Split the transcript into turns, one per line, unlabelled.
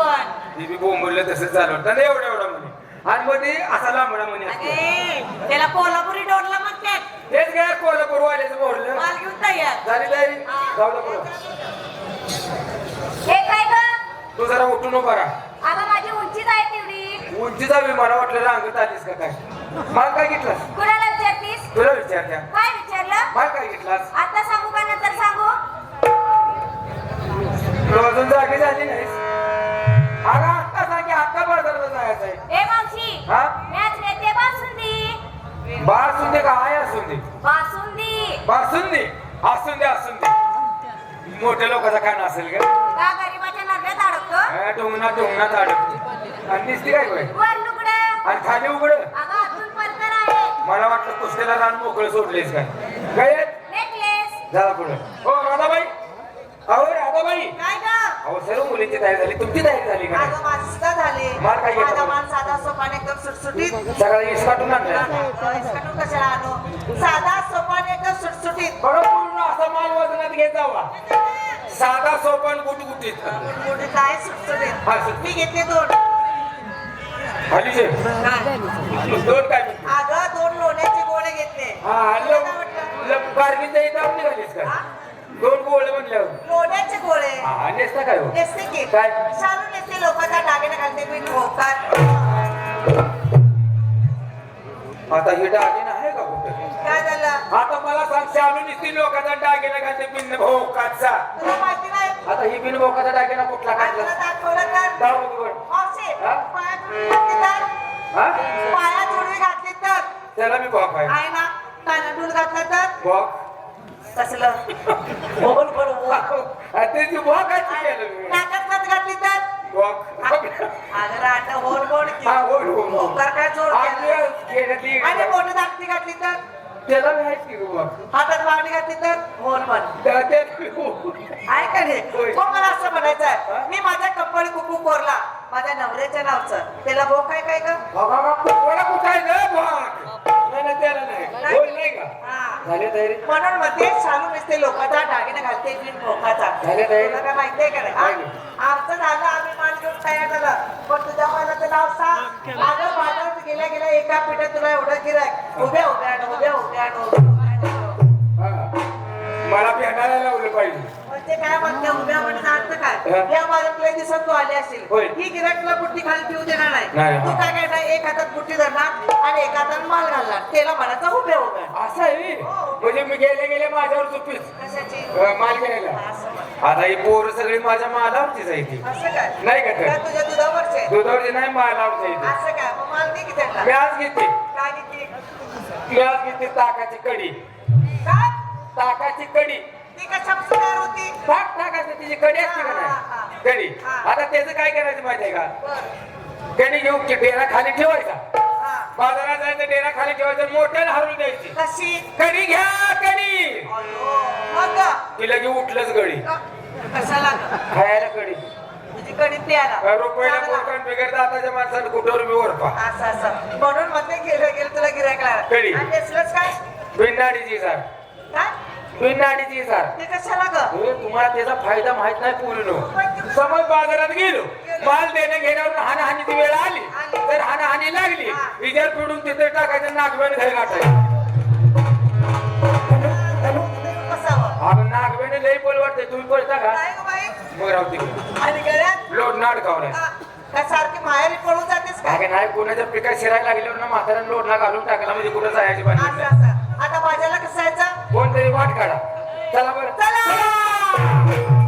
पण.
ती बी बोंबडलं तसं चालवतं नाही एवढा एवढा म्हणे. आणि मध्ये असा लांबडा म्हणे असतो.
अगे, त्याला कोल्हापुरी डोरला म्हणतात.
हेच काय कोल्हापूर वाल्याचं बोललं.
माल घेऊन तयार.
झाली तयारी? जाऊ पुढं.
हे काय ग?
तू जरा उठून उभा राहा.
अगं माझी उंचीच आहे तेवढी
उंची जावी मला वाटलं रांगत आलीस का काय? माल काय घेतलास?
कुणाला विचारतीस?
तुला विचारत्या.
काय विचारलं?
माल काय घेतलास?
आता सांगू बासुंदी
आहे असून दे
बासुंदी
बासून दे असून दे असून दे मोठ्या लोकांचा काय असेल का
का गरीबाच्या नव्यात अडकतो
डोंगणात डोंगणात अडकते आणि दिसते काय होय
वर लुगडं
आणि खाली उघड
अगं अजून परकर आहे
मला वाटलं कुस्त्याला रान मोकळं सोडलेस काय काय?
नेकलेस
झाला पुढे हो राधाबाई अहो राधाबाई
काय ग
अहो सर्व मुलींची तयारी झाली तुमची तयारी झाली का
माझं झाले
माल काय?
माझा साधा सुटसुटीत.
सगळा इस काढून आणला
इसकटून कशाला आणू? साधा सोपान एकदम सुटसुटीत.
बरं पूर्ण असा माल वजनात घेत जावा. साधा सोपन गुटगुटीत.
मोठे काय सुटसुटीत?
हा, सुट.
मी घेतले दोन.
हलीचे दोन काय?
अगं दोन लोण्याचे गोळे घेतले.
हा? हल्लो कारगिलच्या इथं आपण निघालीस का? दोन गोळे म्हणल्यावर.
लोण्याचे गोळे.
हा नेसता काय हो?
नेसते की?
काय?
शालू नेसते लोकांचा दागिने घालते मी होकार
आता हे दागिना आहे का कुठं?
काय झालं?
आता मला सांग शालू निसती लोकांचा दागिना घालते बिन भोकाचा
तुला माहिती नाही?
आता ही बिन भोकाचा दागिना कुठला
आज तुला
काढला
दाखवलं तर
दाखव बघ.
मावशी,
हा?
पायात उडी घातली तर?
हा?
घातली तर?
त्याला मी भोक आहे.
आहे ना कानात दूध घातलं तर?
भोक?
कसलं बोल बोल
त्याची भोकाची केलं मी.
नाकात घातली तर?
हा,
काय आणि मोठी धाकटी घातली तर?
त्याला भोक
हातात बांगडी घातली तर? रे
होय.
हो मला असं म्हणायचं
हा?
आहे मी माझ्या कंपनी कुकू कोरला. माझ्या नवऱ्याच्या नावचं. त्याला भोक आहे काय का? हा. म्हणून मध्ये चालू नसते लोकांचा दागिने घालते भोकाचा? तुला काय माहितीये का? हा?
नाही.
आमचं झालं तयार झालं. पण तुझ्या मानाचं नाव सांग. बाजारात गेल्या गेल्या एका पिठात तुला एवढं गिराय उभ्या उभ्या उभ्या उभ्या.
हा. मला भेटायला लावलं पाहिजे.
म्हणजे काय म्हणते उभ्या म्हणून अर्थ
हा.
काय या बाजारातल्या दिवसात तू आली असेल. ही गिराक तुला बुट्टी खाली ठेवू देणार
नाही,
नाही
हा.
तू काय करणार एक हातात बुट्टी धरणार आणि एक हातात माल घालणार. त्याला म्हणायचं उभ्या उभ्या.
असं आहे? म्हणजे मी गेले गेले माझ्यावर चुकीच
कशाची?
माल घ्यायला. आता ही पोरं सगळी माझ्या मालावरतीच आहे ती.
असं काय?
नाही का
का तुझ्या दुधावरचे
दुधावरची नाही मालावरची आहे ती.
असं काय? मग माल दे की त्यांना.
मी आज घेते.
काय किती
मी आज घेते ताकाची कडी
काय?
ताकाची कडी
ती तयार होती?
ताक तिची कडी असते का. नाही? कडी. आता त्याचं काय करायचं माहिती आहे का?
बरं.
कडी घेऊन ते डेरा खाली ठेवायचा. बाजारात जायचं डेरा खाली ठेवायचं मोठ्याला हलवून द्यायची.
कशी
कडी घ्या कडी!
मग?
तिला की उठलंच गडी
कशाला?
खायला कडी.
तुझी कडी प्यायला.
रुपयाला
चांगला.
कोण बिगर दाताच्या माणसानं कुठवर मी ओरपा
असं असं. म्हणून मध्ये गेलं गेलं तुला गिरायक
कडी.
आणि नेसलंच काय?
बिननाडीची सर.
काय?
बिननाडीची सर.
ते कशाला ग?
हे तुम्हाला त्याचा फायदा माहीत नाही पूर्ण समज बाजारात गेलो. माल देणे घेण्यावर हानाहानीची वेळ आली. हानाहानी लागली. विचार पिडून तिथे टाकायचं नागवेण घरी गाठायचं. नागवेणे लई पल वाटते तुम्ही पळता का? मग राहू तिकडे लोट
काय सारखी माहेरी पळून जातेस काय
नाही कोणाच्या पिकात शिरायला लागल्यावर ना म्हाताऱ्यानं लोटला घालून टाकला. म्हणजे कुठं जायची पाहिजे
आता भाज्याला कसं यायचं?
कोणतरी वाट काढा. चला बरं.
चला!